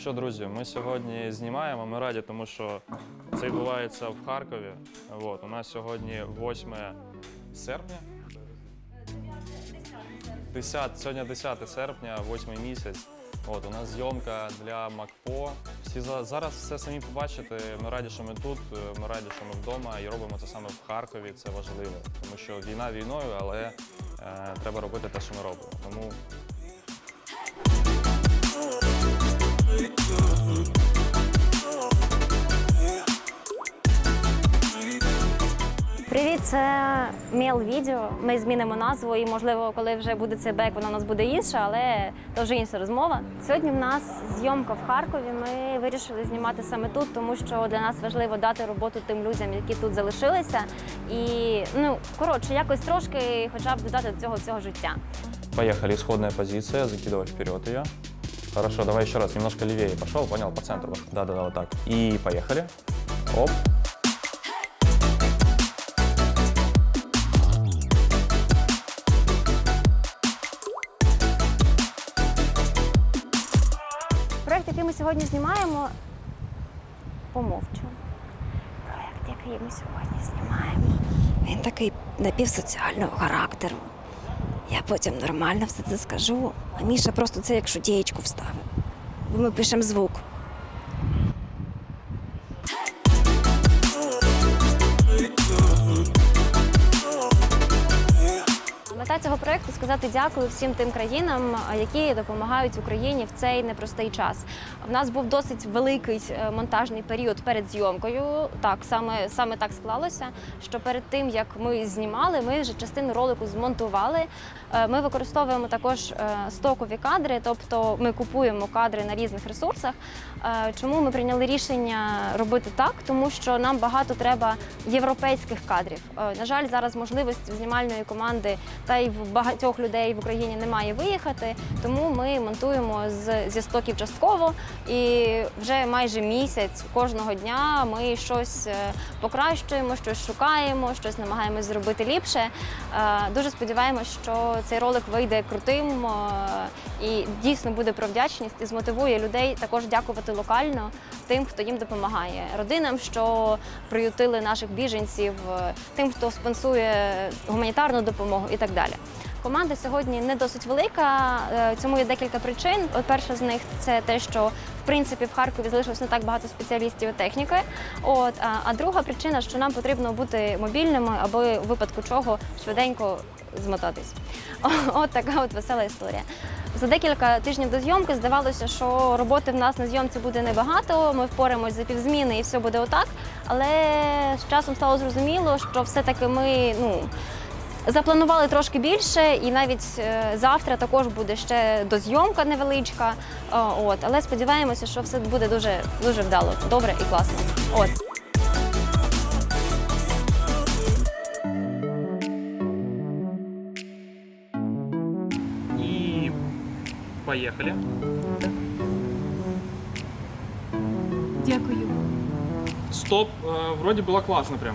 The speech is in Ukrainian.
Що, друзі, ми сьогодні знімаємо. Ми раді, тому що це відбувається в Харкові. От, у нас сьогодні 8 серпня. 10, сьогодні 10 серпня, 8 місяць. От, у нас зйомка для МакПо. Всі за- зараз все самі побачите. Ми раді, що ми тут, ми раді, що ми вдома і робимо це саме в Харкові. Це важливо, тому що війна війною, але е, треба робити те, що ми робимо. Тому Привіт, це Міл Відео. Ми змінимо назву, і можливо, коли вже буде цей бек, вона у нас буде інша, але це вже інша розмова. Сьогодні в нас зйомка в Харкові. Ми вирішили знімати саме тут, тому що для нас важливо дати роботу тим людям, які тут залишилися. І ну коротше, якось трошки, хоча б додати до цього цього життя. Поехали, исходная позиция, закидывай вперед ее. Хорошо, давай еще раз, немножко левее пошел, понял, по центру. Да-да-да, вот так. И поехали. Оп. Який ми сьогодні знімаємо, помовчу. Проєкт, який ми сьогодні знімаємо. Він такий напівсоціального характеру. Я потім нормально все це скажу, а Міша просто це як шутєєчку вставив. Бо ми пишемо звук. Проекту сказати дякую всім тим країнам, які допомагають Україні в цей непростий час. В нас був досить великий е, монтажний період перед зйомкою. Так саме саме так склалося. Що перед тим як ми знімали, ми вже частину ролику змонтували. Е, Ми використовуємо також е, стокові кадри, тобто ми купуємо кадри на різних ресурсах. Е, Чому ми прийняли рішення робити так? Тому що нам багато треба європейських кадрів. Е, На жаль, зараз можливості знімальної команди та й в багатьох людей в Україні немає виїхати. Тому ми монтуємо з, зі стоків частково. І вже майже місяць кожного дня ми щось е, покращуємо, щось шукаємо, щось намагаємось зробити ліпше. Е, Дуже сподіваємось, що цей ролик вийде крутим е, і дійсно буде про вдячність і змотивує людей також дякувати локально тим, хто їм допомагає, родинам, що приютили наших біженців, тим, хто спонсує гуманітарну допомогу і так далі. Команда сьогодні не досить велика, е, цьому є декілька причин. От перша з них це те, що в принципі в Харкові залишилось не так багато спеціалістів і техніки. От а, друга причина, що нам потрібно бути мобільними, аби у випадку чого швиденько змотатись. От така от весела історія. За декілька тижнів до зйомки здавалося, що роботи в нас на зйомці буде небагато. Ми впораємось за півзміни і все буде отак. Але з часом стало зрозуміло, що все-таки ми ну. Запланували трошки більше, і навіть е, завтра також буде ще дозйомка невеличка. Е, От, але сподіваємося, що все буде дуже дуже вдало, добре і класно. От. И поехали. Дякую. Стоп, э, вроде было классно прям.